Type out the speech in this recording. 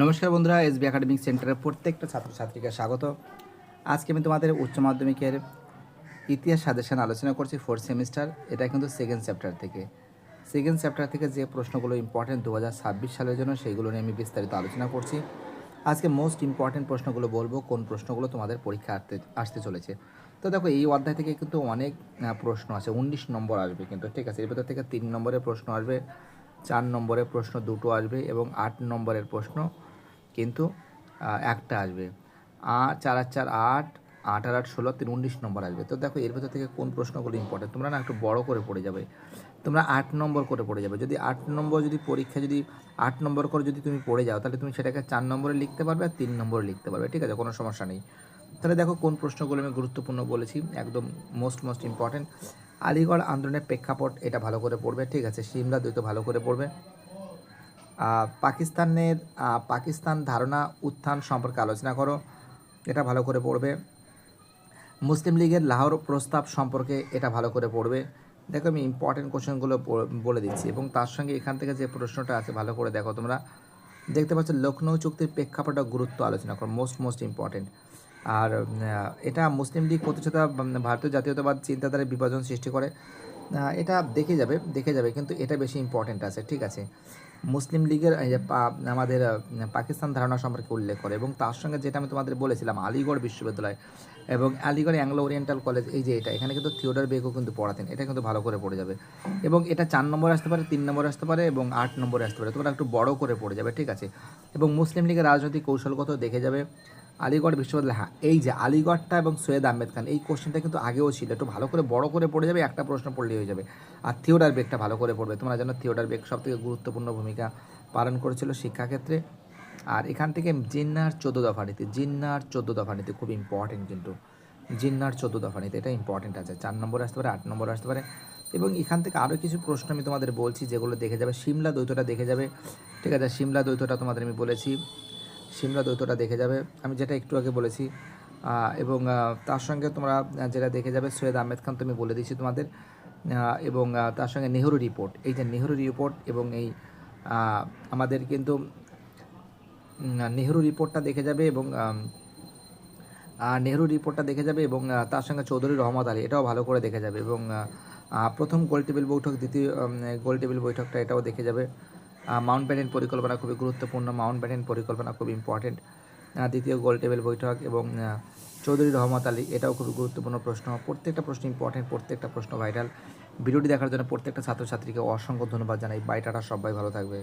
নমস্কার বন্ধুরা, SB academic সেন্টারের প্রত্যেকটা ছাত্রছাত্রীকে স্বাগত। আজকে আমি তোমাদের উচ্চ মাধ্যমিকের ইতিহাস সাজেশন আলোচনা করছি ফোর্থ সেমিস্টার এটা কিন্তু সেকেন্ড চ্যাপ্টার থেকে। সেকেন্ড চ্যাপ্টার থেকে যে প্রশ্নগুলো ইম্পর্টেন্ট দু হাজার ছাব্বিশ সালের জন্য সেইগুলো নিয়ে আমি বিস্তারিত আলোচনা করছি। আজকে মোস্ট ইম্পর্টেন্ট প্রশ্নগুলো বলব, কোন প্রশ্নগুলো তোমাদের পরীক্ষা আসতে আসতে চলেছে। তো দেখো, এই অধ্যায় থেকে কিন্তু অনেক প্রশ্ন আছে, উনিশ নম্বর আসবে কিন্তু, ঠিক আছে? এর ভেতর থেকে তিন নম্বরের প্রশ্ন আসবে। চার নম্বরের প্রশ্ন দুটো আসবে এবং আট নম্বরের প্রশ্ন কিন্তু একটা আসবে। আট চার আট চার আট আট আর আট ষোলো, তিন উনিশ নম্বর আসবে। তো দেখো, এর ভেতর থেকে কোন প্রশ্নগুলো ইম্পর্টেন্ট তোমরা না একটু বড় করে পড়ে যাবে। তোমরা আট নম্বর করে পড়ে যাবে। যদি আট নম্বর যদি পরীক্ষা যদি, আট নম্বর করে যদি তুমি পড়ে যাও, তাহলে তুমি সেটাকে চার নম্বরে লিখতে পারবে আর তিন নম্বরে লিখতে পারবে। ঠিক আছে, কোনো সমস্যা নেই। তাহলে দেখো কোন প্রশ্নগুলো আমি গুরুত্বপূর্ণ বলেছি, একদম মোস্ট মোস্ট ইম্পর্টেন্ট আলিগড় আন্দোলনের প্রেক্ষাপট এটা ভালো করে পড়বে, ঠিক আছে? সিমলা দ্বৈত ভালো করে পড়বে। পাকিস্তানের পাকিস্তান ধারণা উত্থান সম্পর্কে আলোচনা করো, এটা ভালো করে পড়বে। মুসলিম লীগের লাহোর প্রস্তাব সম্পর্কে এটা ভালো করে পড়বে। দেখো আমি ইম্পর্টেন্ট কোশ্চেনগুলো বলে দিচ্ছি এবং তার সঙ্গে এখান থেকে যে প্রশ্নটা আছে ভালো করে দেখো তোমরা। দেখতে পাচ্ছ লখনৌ চুক্তির প্রেক্ষাপট ও গুরুত্ব আলোচনা করো মোস্ট মোস্ট ইম্পর্টেন্ট আর এটা মুসলিম লীগ প্রতিষ্ঠাতা ভারতীয় জাতীয়তাবাদ চিন্তাধারায় বিভাজন সৃষ্টি করে। এটা দেখে যাবে দেখে যাবে, কিন্তু এটা বেশি ইম্পর্টেন্ট আছে, ঠিক আছে। মুসলিম লীগের আমাদের পাকিস্তান ধারণা সম্পর্কে উল্লেখ করে এবং তার সঙ্গে যেটা আমি তোমাদের বলেছিলাম, আলিগড় বিশ্ববিদ্যালয় এবং আলিগড় অ্যাংলো ওরিয়েন্টাল কলেজ, এই যে এটা, এখানে কিন্তু থিওডার বেগও কিন্তু পড়াতেন, এটা কিন্তু ভালো করে পড়ে যাবে। এবং এটা চার নম্বর আসতে পারে, তিন নম্বর আসতে পারে এবং আট নম্বরে আসতে পারে, তোমরা একটু বড় করে পড়ে যাবে, ঠিক আছে। এবং মুসলিম লীগের রাজনৈতিক কৌশলগত দেখে যাবে আলিগড় বিশ্ববিদ্যালয় হ্যাঁ এই যে আলিগড়টা এবং সৈয়দ আহমেদ খান, এই কোশ্চেনটা কিন্তু আগেও ছিল। একটু ভালো করে বড় করে পড়ে যাবে, একটা প্রশ্ন পড়লেই হয়ে যাবে। আর থিওডার বেগটা ভালো করে পড়বে। তোমরা জানো থিওডার বেগ সব থেকে গুরুত্বপূর্ণ ভূমিকা পালন করেছিল শিক্ষাক্ষেত্রে। আর এখান থেকে জিন্নার চোদ্দ দফা নীতি জিন্নার চোদ্দ দফা নীতি খুব ইম্পর্টেন্ট কিন্তু। জিন্নার চোদ্দ দফা নীতি, এটা ইম্পর্টেন্ট আছে। চার নম্বর আসতে পারে, আট নম্বর আসতে পারে। এবং এখান থেকে আরও কিছু প্রশ্ন আমি তোমাদের বলছি, যেগুলো দেখে যাবে। সিমলা দ্বৈতটা দেখে যাবে। ঠিক আছে সিমলা দ্বৈতটা তোমাদের আমি বলেছি। সিমলা দ্বৈতটা দেখে যাবে। আমি যেটা একটু আগে বলেছি এবং তার সঙ্গে তোমরা যেটা দেখে যাবে, সৈয়দ আহমেদ খান তুমি বলে দিয়েছি তোমাদের এবং তার সঙ্গে নেহরু রিপোর্ট এই যে নেহরু রিপোর্ট এবং এই আমাদের কিন্তু নেহরু রিপোর্টটা দেখে যাবে এবং নেহরু রিপোর্টটা দেখে যাবে এবং তার সঙ্গে চৌধুরী রহমত আলী, এটাও ভালো করে দেখে যাবে এবং প্রথম গোল টেবিল বৈঠক, দ্বিতীয় গোল টেবিল বৈঠকটা এটাও দেখে যাবে। মাউন্ট ব্যাটেন পরিকল্পনা খুবই গুরুত্বপূর্ণ। মাউন্ট ব্যাটেন পরিকল্পনা খুব ইম্পর্টেন্ট দ্বিতীয় গোল টেবিল বৈঠক এবং চৌধুরী রহমত আলী, এটাও খুবই গুরুত্বপূর্ণ প্রশ্ন। প্রত্যেকটা প্রশ্ন ইম্পর্টেন্ট প্রত্যেকটা প্রশ্ন ভাইরাল ভিডিওটি দেখার জন্য প্রত্যেকটা ছাত্রছাত্রীকে অসংখ্য ধন্যবাদ জানাই। বাইটাটা সবাই ভালো থাকবে।